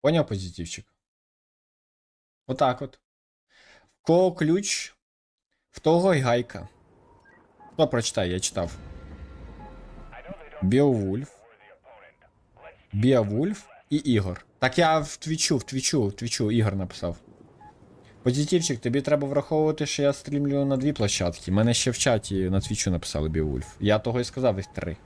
Поняв позитивчик? Отак от. В кого ключ, в того й гайка. Хто прочитає, я читав. Біовульф. Біовульф і Ігор. Так я в твічу, в твічу, в твічу Ігор написав. Позитивчик, тобі треба враховувати, що я стрімлю на дві площадки. Мене ще в чаті на твічу написали Біовульф. Я того і сказав їх три.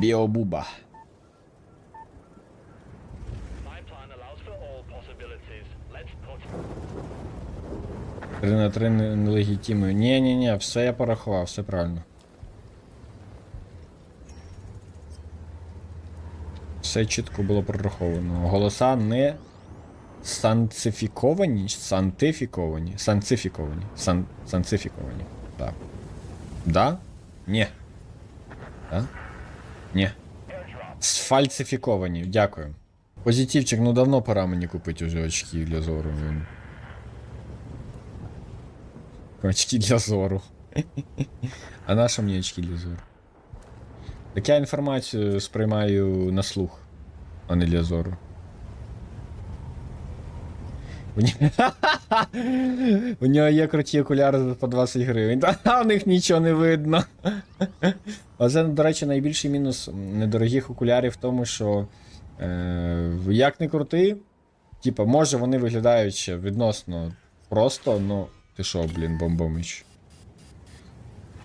Put 3 на 3 нелегітимою. Ні, ні, ні, все я порахував, все правильно. Все чітко було прораховано. Голоса не санцифіковані, сантифіковані. Санцифіковані. Сан, санцифіковані. Так. Да? Ні. Да? Ні. Сфальсифіковані. Дякую. Позитивчик, ну давно пора мені купити уже очки для зору. Очки для зору. А на що мені очки для зору? Так я інформацію сприймаю на слух, а не для зору. У нього, є круті окуляри по 20 гривень. Та у них нічого не видно. А це, до речі, найбільший мінус недорогих окулярів в тому, що е, як не крути, типа, може вони виглядають ще відносно просто, ну. Ти що, блін, бомбомич?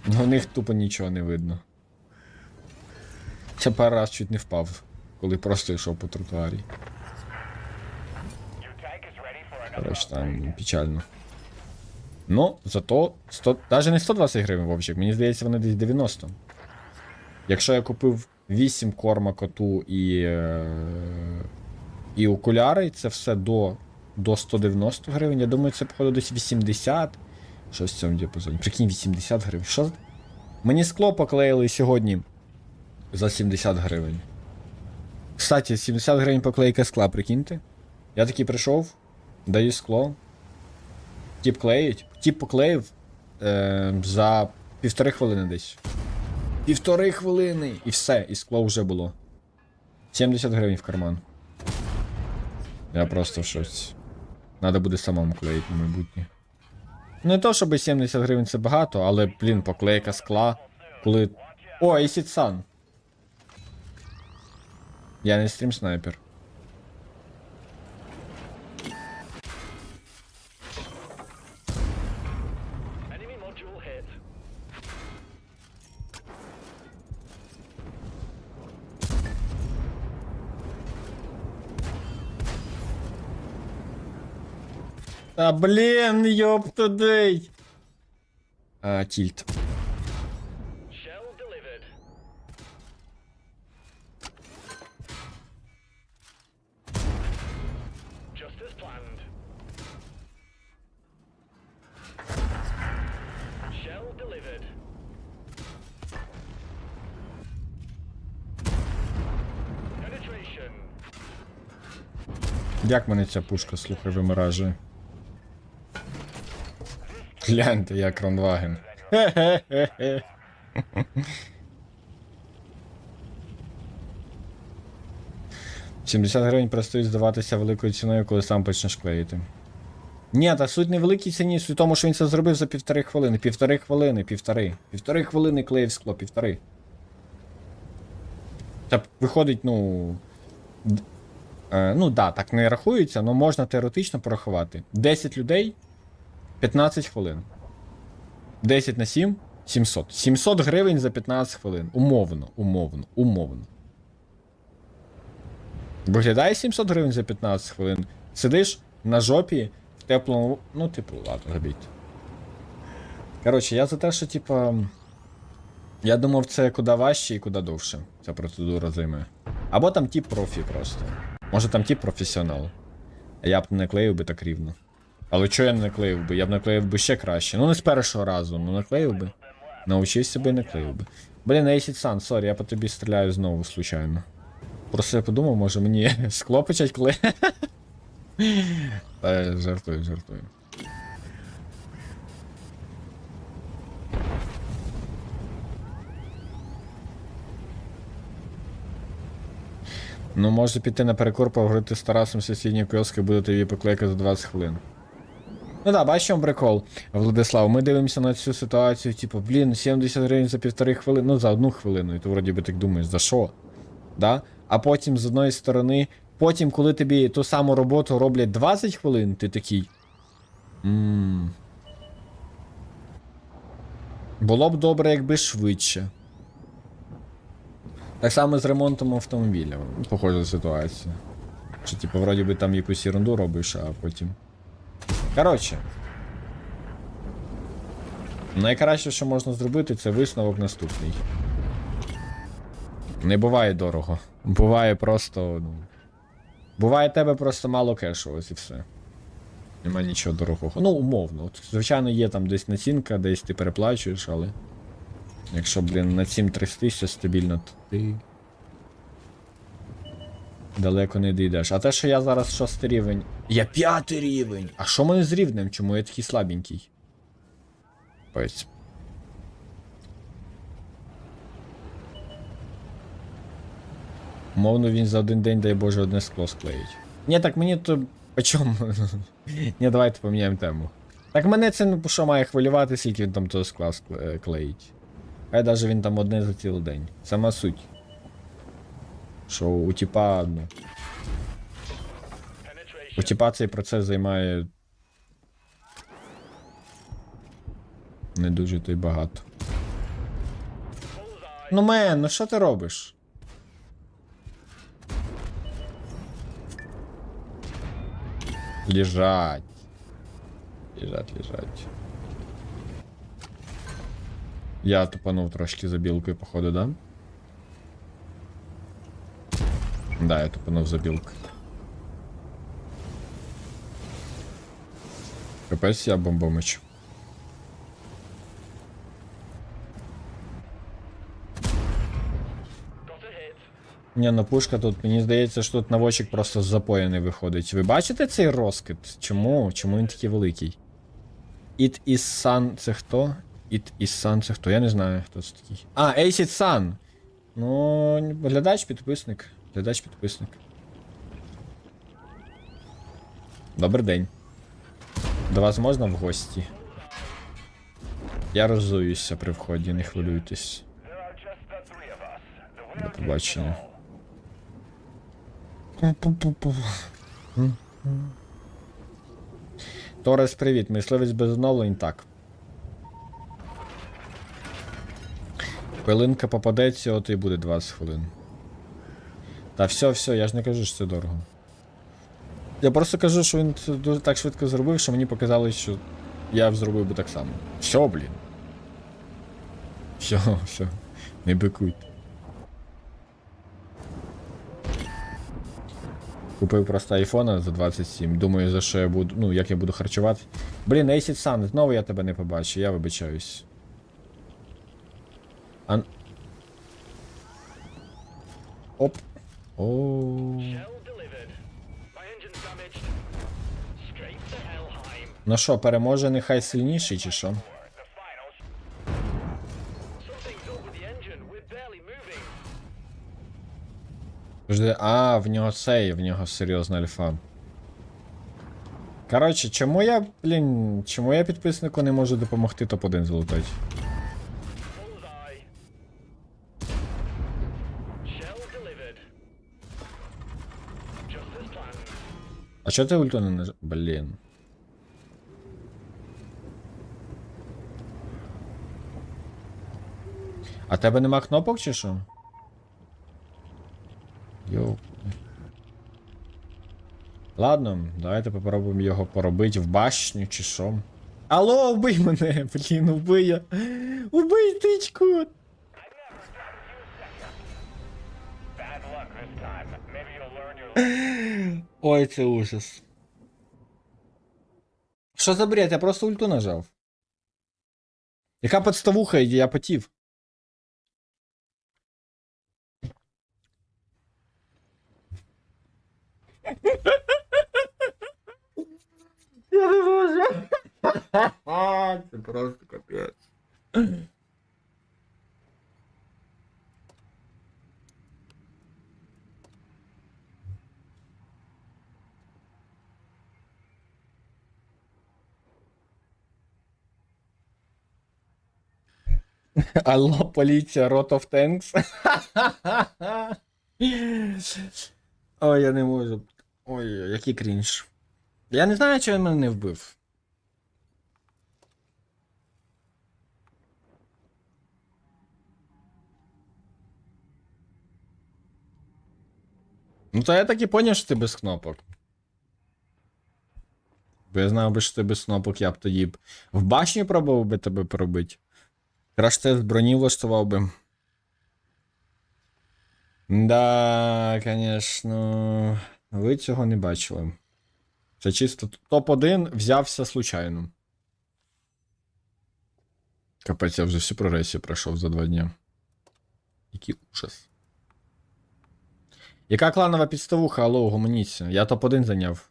Ну, у них тупо нічого не видно. Я пару раз чуть не впав, коли просто йшов по тротуарі. Коротше, там печально. Ну, зато 100, навіть не 120 гривень, Вовчик, мені здається, вони десь 90. Якщо я купив 8 корма коту і. Е, і окуляри, це все до до 190 гривень. Я думаю, це походу десь 80. Щось в цьому діапазоні. Прикинь, 80 гривень. Що? Мені скло поклеїли сьогодні за 70 гривень. Кстати, 70 гривень поклейка скла, прикиньте. Я такий прийшов, даю скло. Тіп клеїть. Тіп поклеїв е, за півтори хвилини десь. Півтори хвилини! І все, і скло вже було. 70 гривень в карман. Я просто в шоці. Надо буде самому клеїти на майбутнє. Не то, щоб 70 гривень це багато, але, блін, поклейка скла. Коли. О, Sun. Я не стрім снайпер. Та блін, йоп тудей. А, тільт. Як мене ця пушка, слухай, виморажує. Гляньте, як Ронваген. Хе-хе-хе-хе. «70 гривень перестають здаватися великою ціною, коли сам почнеш клеїти. Ні, та суть не великій ціні, суть в тому, що він це зробив за півтори хвилини. Півтори хвилини, півтори. Півтори хвилини клеїв скло, півтори. Та виходить, ну. Е, ну да, так не рахується, але можна теоретично порахувати. 10 людей 15 хвилин. 10 на 7 700. 700 гривень за 15 хвилин. Умовно, умовно, умовно. Виглядає 700 гривень за 15 хвилин. Сидиш на жопі в теплому. Ну, типу, ладно, робіть. Коротше, я за те, що, типа. Я думав, це куди важче і куди довше ця процедура займе. Або там тип профі просто. Може там тип професіонал. А я б не наклеїв би так рівно. Але чого я не наклеїв би? Я б наклеїв би ще краще. Ну не з першого разу, ну наклеїв би. Научись себе і наклеїв би. Блін, Acid сан, сорі, я по тобі стріляю знову, случайно. Просто я подумав, може мені склопочать почать кле. Жартую, жартую. Ну, може піти на перекур, поговорити з Тарасом сусідній кіоск і буде тобі поклейка за 20 хвилин. Ну да, чому прикол, Владислав. Ми дивимося на цю ситуацію, типу, блін, 70 гривень за півтори хвилини, ну за одну хвилину, і ти вроді би так думаєш, за що? Да? А потім з одної сторони, потім, коли тобі ту саму роботу роблять 20 хвилин, ти такий. Ммм. Було б добре, якби швидше. Так само з ремонтом автомобіля. Похожа ситуація. Що, типу, вроді би там якусь ерунду робиш, а потім. Коротше. Найкраще, що можна зробити, це висновок наступний. Не буває дорого. Буває просто, ну. Буває тебе просто мало кешу, ось і все. Нема нічого дорогого. Ну, умовно. От, звичайно, є там десь націнка, десь ти переплачуєш, але. Якщо, блін, на 7-3 стабільно, то ти. Далеко не дійдеш. А те, що я зараз шостий рівень. Я п'ятий рівень! А що мене з рівнем? Чому я такий слабенький? Ось. Мовно він за один день, дай Боже, одне скло склеїть. Ні, так мені то. По чому? Ні, давайте поміняємо тему. Так мене це ну, що має хвилювати, скільки він там того скла е, клеїть. Хай даже він там одне за цілий день. Сама суть. Що у типа, ну. У типа цей процес займає. Не дуже то й багато. Ну мен, ну що ти робиш? Лежать. Лежать, лежать. Я тупанув трошки за білкою, походу, да? Да, я тупанув за білкою. Капець я бомбомич. Ні, ну пушка тут, мені здається, що тут наводчик просто з запоя не. Ви бачите цей розкид? Чому? Чому він такий великий? It is Sun це хто? It is Sun це хто? Я не знаю, хто це такий. А, Acid Sun! Ну, глядач підписник. Глядач підписник. Добрий день. До вас можна в гості? Я розуюся при вході, не хвилюйтесь. До побачення. Торес, привіт. Мисливець без оновлень, так. Пилинка попадеться, от і буде 20 хвилин. Та все, все, я ж не кажу, що це дорого. Я просто кажу, що він це дуже так швидко зробив, що мені показалось, що я б зробив би так само. Все, блін. Все, все. Не бикуйте. Купив просто айфона за 27. Думаю, за що я буду. Ну, як я буду харчувати. Блін, Acid Sun, знову я тебе не побачу, я вибачаюсь. Ан... Оп. О. Ну що, переможе нехай сильніший чи що? Жди, а, в нього цей, в нього серйозна альфа. Коротше, чому я, блін, чому я підписнику не можу допомогти топ-1 залутати? А чого ти ульту не наж... Блін. А тебе нема кнопок чи що? Йоу. Ладно, давайте попробуємо його поробити в башню чи що. Алло, вбий мене! Блін, убий я. Убий тичку! Ой, це ужас. Що за бред? Я просто ульту нажав. Яка подставуха, я потів. Я не можу. Це просто Алло, поліція, Rot of Tanks. Ой, я не можу. Ой, який крінж. Я не знаю, чого він мене не вбив. Ну, то я так і поняв, що ти без кнопок. Бо я знав би, що ти без кнопок, я б тоді б в башні пробував би тебе пробити. Краще тест броні влаштував би. Да, конечно. Ви цього не бачили. Це чисто топ-1 взявся случайно. Капець, я вже всю прогресію пройшов за два дні. Який ужас. Яка кланова підставуха, алло, гуманіться? Я топ-1 зайняв.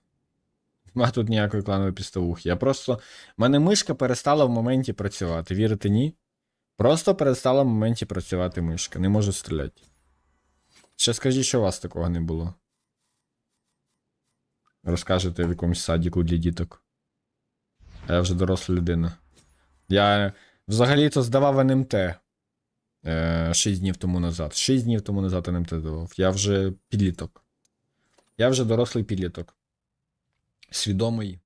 Нема тут ніякої кланової підставухи. Я просто. У мене мишка перестала в моменті працювати. Вірите, ні? Просто перестала в моменті працювати мишка. Не можу стріляти. Ще скажіть, що у вас такого не було. Розкажете в якомусь садіку для діток. А я вже доросла людина. Я взагалі-то здавав НМТ. Е, 6 днів тому назад. 6 днів тому назад НМТ здавав. Я вже підліток. Я вже дорослий підліток. Свідомий.